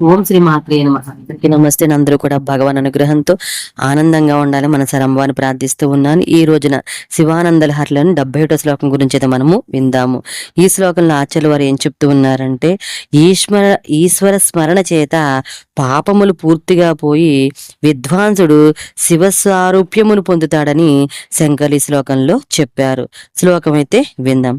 ఓం శ్రీ మాత్రే నమ. అందరికీ నమస్తే. అందరూ కూడా భగవాన్ అనుగ్రహంతో ఆనందంగా ఉండాలి మన సరంభాన్ని ప్రార్థిస్తూ ఉన్నాను. ఈ రోజున శివానంద లహర్లను డెబ్బై ఒకటో శ్లోకం గురించి అయితే మనము విందాము. ఈ శ్లోకంలో ఆచార్య వారు ఏం చెప్తూ ఉన్నారంటే ఈశ్వర ఈశ్వర స్మరణ చేత పాపములు పూర్తిగా పోయి విద్వాంసుడు శివస్వారూప్యమును పొందుతాడని శంకర్ ఈ శ్లోకంలో చెప్పారు. శ్లోకం అయితే విందాం.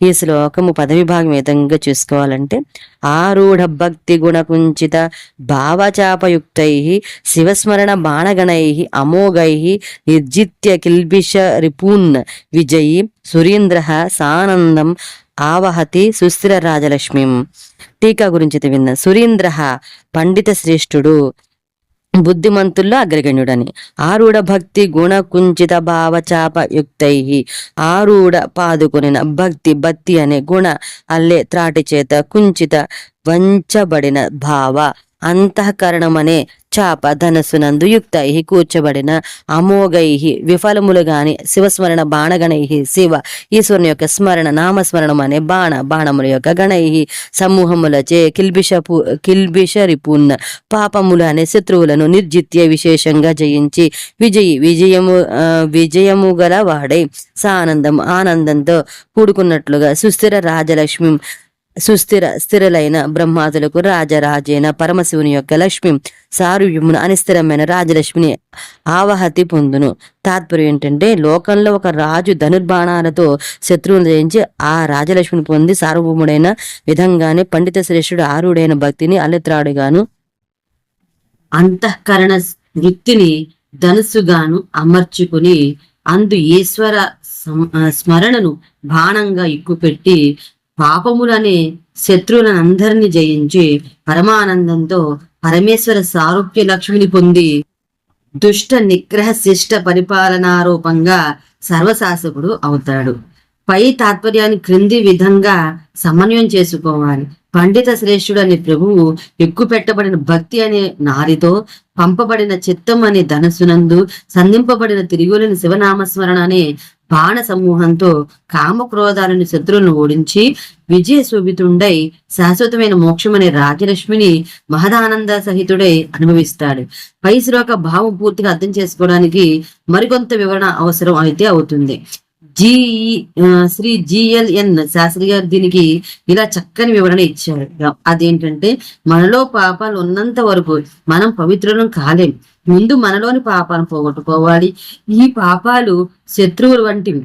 ఈ శ్లోకము పదవిభాగం విధంగా చూసుకోవాలంటే ఆరూఢ భక్తి గుణకుంచిత భావచాపయుక్తై శివస్మరణ బాణగణై అమోఘై నిర్జిత్య కిల్బిష రిపూన్ విజయీ సురీంద్ర సానందం ఆవహతి సుస్థిర రాజలక్ష్మిం. టీకా గురించి విన్న సురీంద్ర పండిత శ్రేష్ఠుడు బుద్ధిమంతుల్లో అగ్రగణ్యుడని. ఆరుడ భక్తి గుణ కుంచిత భావ చాప యుక్తై. ఆరూఢ పాదుకొనిన భక్తి భక్తి అనే గుణ అల్లే త్రాటి చేత కుంచిత వంచబడిన భావ. అంతఃకరణమనే చాప ధనస్సునందు యుక్తై కూర్చబడిన అమోఘై విఫలములు గాని శివస్మరణ బాణగణై శివ ఈశ్వరుని యొక్క స్మరణ నామస్మరణం అనే బాణ బాణముల యొక్క గణై సమూహములచే కిల్బిషపు కిల్బిషరిపున్న పాపములు అనే శత్రువులను నిర్జిత్య విశేషంగా జయించి విజయి విజయము విజయము గల వాడై సానందం ఆనందంతో కూడుకున్నట్లుగా సుస్థిర రాజలక్ష్మి సుస్థిర స్థిరలైన బ్రహ్మాదులకు రాజరాజైన పరమశివుని యొక్క లక్ష్మి సారూప్యమును అనిస్థిరమైన రాజలక్ష్మిని ఆవహతి పొందును. తాత్పర్యం ఏంటంటే లోకంలో ఒక రాజు ధనుర్బాణాలతో శత్రువును జయించి ఆ రాజలక్ష్మిని పొంది సార్వభౌముడైన విధంగానే పండిత శ్రేష్ఠుడు ఆరుడైన భక్తిని అలెత్రాడుగాను అంతఃకరణ వృత్తిని ధనుసుగాను అమర్చుకుని అందు ఈశ్వర స్మరణను బాణంగా ఎక్కుపెట్టి పాపములనే శత్రువులనందరినీ జయించి పరమానందంతో పరమేశ్వర సారూప్య లక్ష్మిని పొంది దుష్ట నిగ్రహ శిష్ట పరిపాలనారూపంగా సర్వశాసకుడు అవుతాడు. పై తాత్పర్యాన్ని క్రింది విధంగా సమన్వయం చేసుకోవాలి. పండిత శ్రేష్ఠుడు అనే ప్రభువు ఎక్కువ పెట్టబడిన భక్తి అనే నారితో పంపబడిన చిత్తం అనే ధనస్సునందు సంధింపబడిన తిరుగులని శివనామస్మరణ అనే బాణ సమూహంతో కామక్రోధాలను శత్రువులను ఓడించి విజయ శోభితుండై శాశ్వతమైన మోక్షమనే రాజలక్ష్మిని మహదానంద సహితుడై అనుభవిస్తాడు. పై శ్లోక భావం పూర్తిగా అర్థం చేసుకోవడానికి మరికొంత వివరణ అవసరం అయితే అవుతుంది. జి శ్రీ జిఎల్ఎన్ శాస్త్రి గారు దీనికి ఇలా చక్కని వివరణ ఇచ్చారు. అదేంటంటే మనలో పాపాలు ఉన్నంత వరకు మనం పవిత్రులం కాలేం. ముందు మనలోని పాపాలను పోగొట్టుకోవాలి. ఈ పాపాలు శత్రువులు వంటివి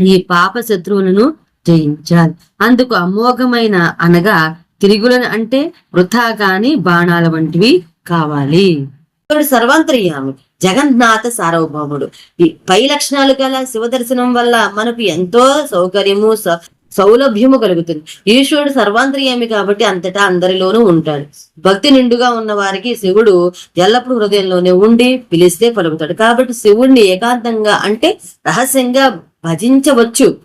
ఈ పాప శత్రువులను జయించాలి. అందుకు అమోఘమైన అనగా తిరుగులను అంటే వృథా కాని బాణాల వంటివి కావాలి. ఈశ్వరుడు సర్వాంతర్యామి. జగన్నాథ సార్వభౌముడు. ఈ పై లక్షణాలు గల శివ దర్శనం వల్ల మనకు ఎంతో సౌకర్యము సౌలభ్యము కలుగుతుంది. ఈశ్వరుడు సర్వాంతర్యామి కాబట్టి అంతటా అందరిలోనూ ఉంటాడు. భక్తి నిండుగా ఉన్న వారికి శివుడు ఎల్లప్పుడూ హృదయంలోనే ఉండి పిలిస్తే పలుకుతాడు కాబట్టి శివుణ్ణి ఏకాంతంగా అంటే రహస్యంగా భజించవచ్చు.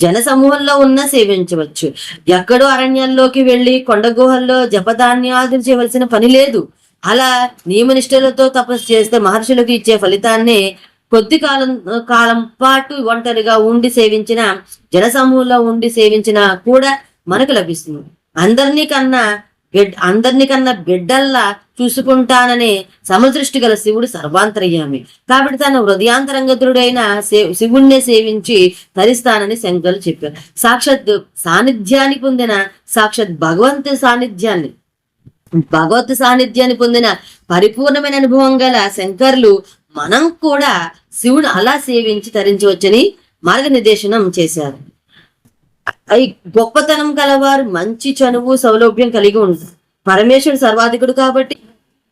జన సమూహంలో ఉన్న సేవించవచ్చు. ఎక్కడో అరణ్యాల్లోకి వెళ్ళి కొండ గుహల్లో జపధాన్యాదులు చేయవలసిన పని లేదు. అలా నియమనిష్టలతో తపస్సు చేస్తే మహర్షులకు ఇచ్చే ఫలితాన్ని కొద్ది కాలం కాలం పాటు ఒంటరిగా ఉండి సేవించిన జనసమూహంలో ఉండి సేవించిన కూడా మనకు లభిస్తుంది. అందరినీ కన్నా బిడ్ అందరినీ కన్నా బిడ్డల్లా చూసుకుంటానని సమదృష్టి గల శివుడు సర్వాంతర్యామి. కాబట్టి తన హృదయాంతరంగతుడైన శి- శివుణ్ణే సేవించి తరిస్తానని శంకరులు చెప్పారు. సాక్షాత్ సాన్నిధ్యాన్ని పొందిన సాక్షాత్ భగవంతు సాన్నిధ్యాన్ని భగవత్ సాన్నిధ్యాన్ని పొందిన పరిపూర్ణమైన అనుభవం గల శంకర్లు మనం కూడా శివుడు అలా సేవించి తరించవచ్చని మార్గనిర్దేశనం చేశారు. అవి గొప్పతనం కలవారు మంచి చనువు సౌలభ్యం కలిగి ఉంటారు పరమేశ్వరుడు సర్వాధికుడు కాబట్టి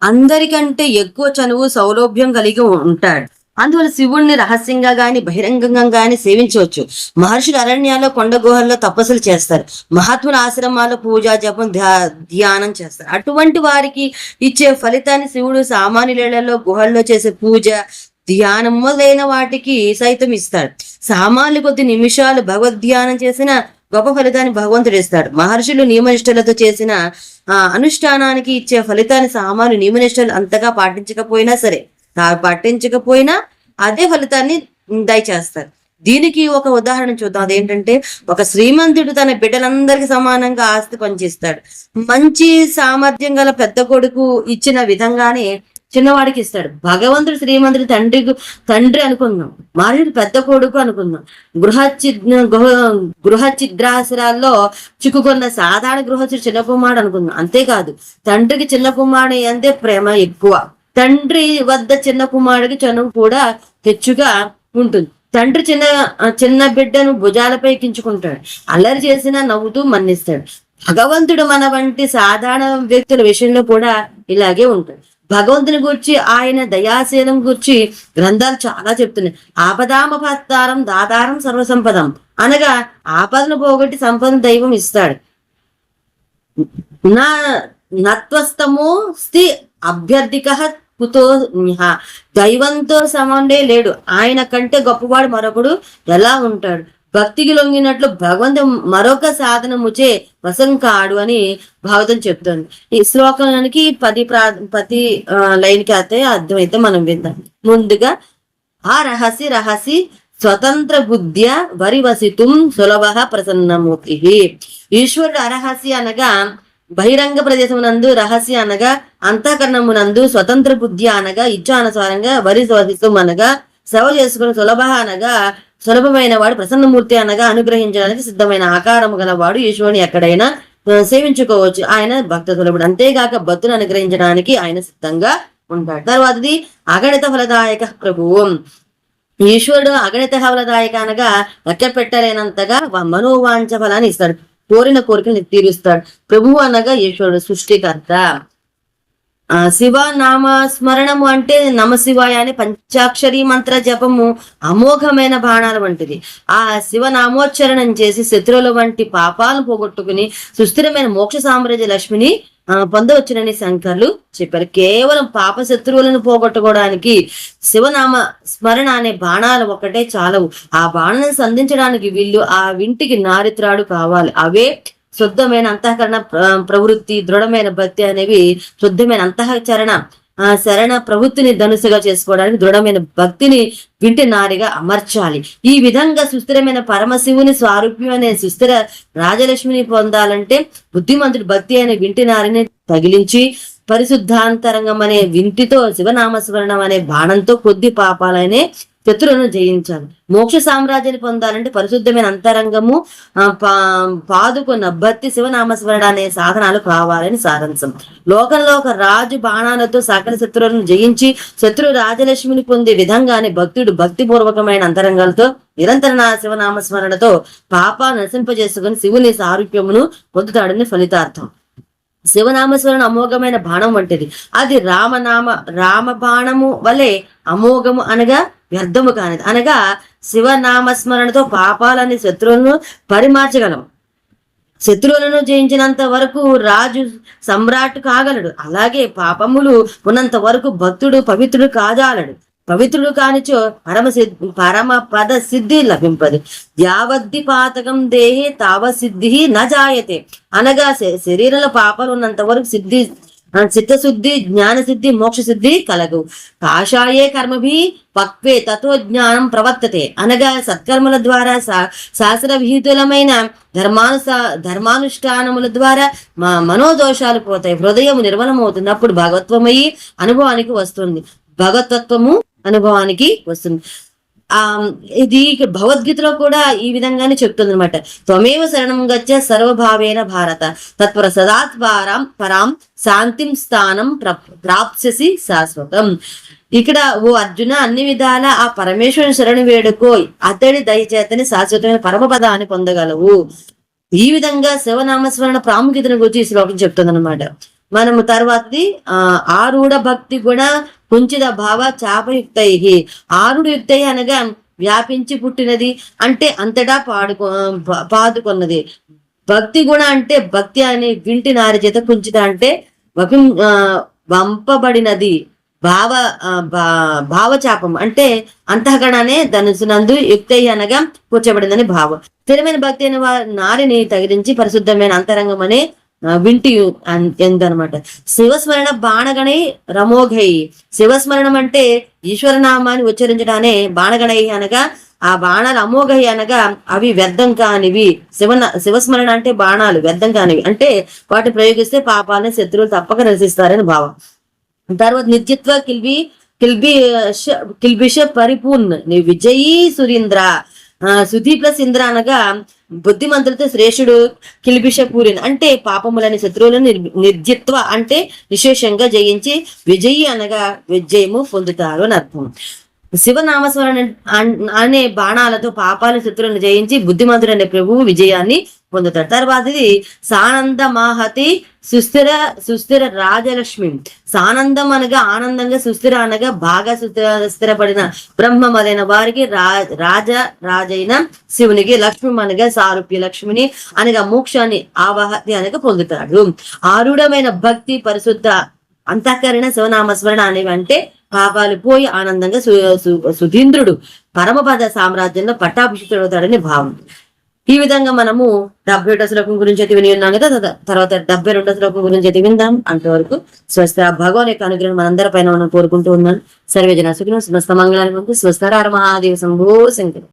అందరికంటే ఎక్కువ చనువు సౌలభ్యం కలిగి ఉంటాడు. అందువల్ల శివుణ్ణి రహస్యంగా గాని బహిరంగంగా గాని సేవించవచ్చు. మహర్షులు అరణ్యాల్లో కొండ గుహల్లో తపస్సులు చేస్తారు. మహాత్ముల ఆశ్రమాల్లో పూజ జపం ధ్యా- ధ్యానం చేస్తారు. అటువంటి వారికి ఇచ్చే ఫలితాన్ని శివుడు సామాన్యులలో గుహల్లో చేసే పూజ ధ్యానం మొదలైన వాటికి సైతం ఇస్తాడు. సామాన్యులు కొద్ది నిమిషాలు భగవద్ ధ్యానం చేసిన గొప్ప ఫలితాన్ని భగవంతుడు ఇస్తాడు. మహర్షులు నియమనిష్టలతో చేసిన ఆ, అనుష్ఠానానికి ఇచ్చే ఫలితాన్ని సామాన్యులు నియమనిష్టలు అంతగా పాటించకపోయినా సరే తాను పట్టించకపోయినా అదే ఫలితాన్ని దయచేస్తారు. దీనికి ఒక ఉదాహరణ చూద్దాం. అదేంటంటే ఒక శ్రీమంతుడు తన బిడ్డలందరికీ సమానంగా ఆస్తి పంచిస్తాడు. మంచి సామర్థ్యం గల పెద్ద కొడుకు ఇచ్చిన విధంగానే చిన్నవాడికి ఇస్తాడు. భగవంతుడు శ్రీమంతుడి తండ్రి తండ్రి అనుకుందాం. మహర్షుడు పెద్ద కొడుకు అనుకుందాం. గృహ గృహ చిద్రాసురాల్లో చిక్కుకున్న సాధారణ గృహస్థుడు చిన్న కుమారుడు అనుకుందాం. అంతేకాదు తండ్రికి చిన్న కుమారుడు అంటే ప్రేమ ఎక్కువ. తండ్రి వద్ద చిన్న కుమారుడికి చనువు కూడా హెచ్చుగా ఉంటుంది. తండ్రి చిన్న చిన్న బిడ్డను భుజాలపై కించుకుంటాడు. అల్లరి చేసినా నవ్వుతూ మన్నిస్తాడు. భగవంతుడు మన వంటి సాధారణ వ్యక్తుల విషయంలో కూడా ఇలాగే ఉంటాడు. భగవంతుని గురించి ఆయన దయాశీలం గురించి గ్రంథాలు చాలా చెప్తున్నాయి. ఆపదామపత్తారం దాదారం సర్వసంపదం. అనగా ఆపదను పోగొట్టి సంపద దైవం ఇస్తాడు. నా నత్వస్తమో స్థి అభ్యర్థిక కుతో దైవంతో సమండే లేడు. ఆయన కంటే గొప్పవాడు మరొకడు ఎలా ఉంటాడు? భక్తికి లొంగినట్లు భగవంతు మరొక సాధనముచే వశం కాడు అని భాగవతం చెప్తుంది. ఈ శ్లోకానికి పది ప్రా పది లైన్కి అయితే అర్థమైతే మనం విందాం. ముందుగా ఆ రహసి రహసి స్వతంత్ర బుద్ధ్య వరివసితుం సులభ ప్రసన్నమూర్తి. ఈశ్వరుడు అరహసి అనగా బహిరంగ ప్రదేశమునందు రహస్య అనగా అంతఃకరణమునందు స్వతంత్ర బుద్ధి అనగా ఇచ్చానుసారంగా వరి వసితం అనగా సేవ చేసుకుని సులభ అనగా సులభమైన వాడు ప్రసన్నమూర్తి అనగా అనుగ్రహించడానికి సిద్ధమైన ఆకారము గలవాడు ఈశ్వరుని ఎక్కడైనా సేవించుకోవచ్చు. ఆయన భక్త సులభుడు అంతేగాక భక్తులు అనుగ్రహించడానికి ఆయన సిద్ధంగా ఉంటాడు. తర్వాతది అగణిత ఫలదాయక ప్రభువు ఈశ్వరుడు అగణిత ఫలదాయక అనగా లెక్క పెట్టలేనంతగా మనోవాంఛ ఫలాన్ని ఇస్తాడు. కోరిన కోరికలు తీరుస్తాడు ప్రభువు అనగా ఈశ్వరుడు సృష్టికర్త. ఆ శివ నామ స్మరణము అంటే నమ శివాయ అనే పంచాక్షరి మంత్ర జపము అమోఘమైన బాణాల వంటిది. ఆ శివ నామోచ్చరణం చేసి శత్రువుల వంటి పాపాలను పోగొట్టుకుని సుస్థిరమైన మోక్ష సామ్రాజ్య లక్ష్మిని పొందవచ్చునని శంకర్లు చెప్పారు. కేవలం పాప శత్రువులను పోగొట్టుకోవడానికి శివనామ స్మరణ అనే బాణాలు ఒకటే చాలవు. ఆ బాణాలను సంధించడానికి వీళ్ళు ఆ వింటికి నారిత్రాడు కావాలి. అవే శుద్ధమైన అంతఃకరణ ప్రవృత్తి దృఢమైన భక్తి అనేవి శుద్ధమైన అంతఃచరణ. ఆ శరణ ప్రవృత్తిని ధనుసుగా చేసుకోవడానికి దృఢమైన భక్తిని వింటి నారిగా అమర్చాలి. ఈ విధంగా సుస్థిరమైన పరమశివుని స్వారూప్యం అనే సుస్థిర రాజలక్ష్మిని పొందాలంటే బుద్ధిమంతుడు భక్తి అనే వింటి నారిని తగిలించి పరిశుద్ధాంతరంగం అనే వింటితో శివనామస్మరణం అనే బాణంతో కొద్ది పాపాలనే శత్రువును జయించాలి మోక్ష సామ్రాజ్యాన్ని పొందాలంటే పరిశుద్ధమైన అంతరంగము పా- పాదుకున్న భక్తి శివనామస్మరణ అనే సాధనాలు కావాలని సారాంశం. లోకంలో ఒక రాజు బాణాలతో సకల శత్రువులను జయించి శత్రు రాజలక్ష్మిని పొందే విధంగానే భక్తుడు భక్తిపూర్వకమైన అంతరంగాలతో నిరంతర శివనామస్మరణతో పాప నశింపజేసుకుని శివుని సారూప్యమును పొందుతాడని ఫలితార్థం. శివనామస్మరణ అమోఘమైన బాణం వంటిది. అది రామనామ రామ బాణము వలె అమోఘము అనగా వ్యర్థము కానిది. అనగా శివనామస్మరణతో పాపాలని శత్రువులను పరిమార్చగలం. శత్రువులను జయించినంత వరకు రాజు సమ్రాట్ కాగలడు. అలాగే పాపములు ఉన్నంత వరకు భక్తుడు పవిత్రుడు కాజాలడు. పవిత్రుడు కానిచో పరమ సిద్ధి పరమ పద సిద్ధి లభింపదు. యావద్ది పాతకం దేహే తావ సిద్ధి న జాయతే. అనగా శ- శరీరంలో పాపాలు ఉన్నంత వరకు సిద్ధి చిత్తశుద్ధి జ్ఞాన సిద్ధి మోక్ష సిద్ధి కలగు కాషాయే కర్మభి పక్వే తతో జ్ఞానం ప్రవర్తతే అనగా సత్కర్మల ద్వారా శా- శాస్త్ర విహితులమైన ధర్మానుసా ధర్మానుష్ఠానముల ద్వారా మా మనోదోషాలు పోతాయి. హృదయం నిర్మలమవుతుంది అప్పుడు భగవత్వమయ్యి అనుభవానికి వస్తుంది. భగవతత్వము అనుభవానికి వస్తుంది. ఆ ఇది భగవద్గీతలో కూడా ఈ విధంగానే చెప్తుంది అనమాట త్వమేవ శరణం గచ్చ సర్వభావేన భారత. తత్పర సదాత్ పరాం శాంతిం స్థానం ప్రాప్స్యసి శాశ్వతం. ఇక్కడ ఓ అర్జున అన్ని విధాల ఆ పరమేశ్వరుని శరణు వేడుకో అతడి దయచేతని శాశ్వతమైన పరమపదాన్ని పొందగలవు. ఈ విధంగా శివనామస్మరణ ప్రాముఖ్యతను గురించి ఈ శ్లోకం చెప్తుంది అనమాట మనము తర్వాతది ఆరుడ భక్తి గుణ కుంచిత భావ చాపయుక్తై ఆరుడు యుక్తై అనగా వ్యాపించి పుట్టినది అంటే అంతటా పాడుకో పాదుకొన్నది పాదుకున్నది. భక్తి గుణ అంటే భక్తి అనే వింటి నారి చేత కుంచిత అంటే వపి వంపబడినది. భావ భా- భావచాపం అంటే అంతఃకరణనే ధనుసునందు యుక్తై అనగా కూర్చోబడిందని భావం. స్థిరమైన భక్తి అయిన వారి నారిని తగిలించి పరిశుద్ధమైన అంతరంగం అనే ఆ, వింటి ఎందనమాట. శివస్మరణ బాణగణై రమోఘై. శివస్మరణం అంటే ఈశ్వరనామాన్ని ఉచ్చరించడానే బాణగణై అనగా ఆ బాణాలు అమోఘై అనగా అవి వ్యర్థం కానివి. శివన శివస్మరణ అంటే బాణాలు వ్యర్థం కానివి. అంటే వాటిని ప్రయోగిస్తే పాపాలని శత్రువులు తప్పక నిరసిస్తారని భావం. తర్వాత నిత్యత్వ కిల్బి కిల్బి కిల్బిష పరిపూర్ణ. విజయీ సురీంద్ర. ఆ, సుధీ ప్లస్ ఇంద్ర అనగా బుద్ధిమంతులతో శ్రేష్ఠుడు కిల్బిష పూరిన్ అంటే పాపములని శత్రువులను నిర్జిత్వ అంటే విశేషంగా జయించి విజయి అనగా విజయము పొందుతారు అని అర్థం. శివనామస్మరణ అనే బాణాలతో పాపాల శత్రువులను జయించి బుద్ధిమంతుడు అనే ప్రభువు విజయాన్ని పొందుతాడు. తర్వాతది సానంద మాహతి సుస్థిర సుస్థిర రాజలక్ష్మి. సానందం అనగా ఆనందంగా సుస్థిర అనగా బాగా సుస్థిర స్థిరపడిన బ్రహ్మమదైన వారికి రా రాజ రాజైన శివునికి లక్ష్మి అనగా సారూప్య లక్ష్మిని అనగా మోక్షాన్ని ఆవాహతి అనగా పొందుతాడు. ఆరుడమైన భక్తి పరిశుద్ధ అంతఃకరణ శివనామస్మరణ అనేవి అంటే పాపాలు పోయి ఆనందంగా సు సు- సుధీంద్రుడు పరమపద సామ్రాజ్యంలో పట్టాభిషిక్తుడవుతాడని భావం. ఈ విధంగా మనము డెబ్బై ఒకటో శ్లోకం గురించి అయితే విని ఉన్నాం కదా. తర్వాత డెబ్బై రెండో శ్లోకం గురించి అయితే విందాం. అంతవరకు స్వస్థ భగవాన్ యొక్క అనుగ్రహం మనందరి పైన మనం కోరుకుంటూ ఉన్నాను సర్వేజన సుఖిన స్వస్థ మంగళానికి స్వస్థ మహాదేవ శంభో శంకర్.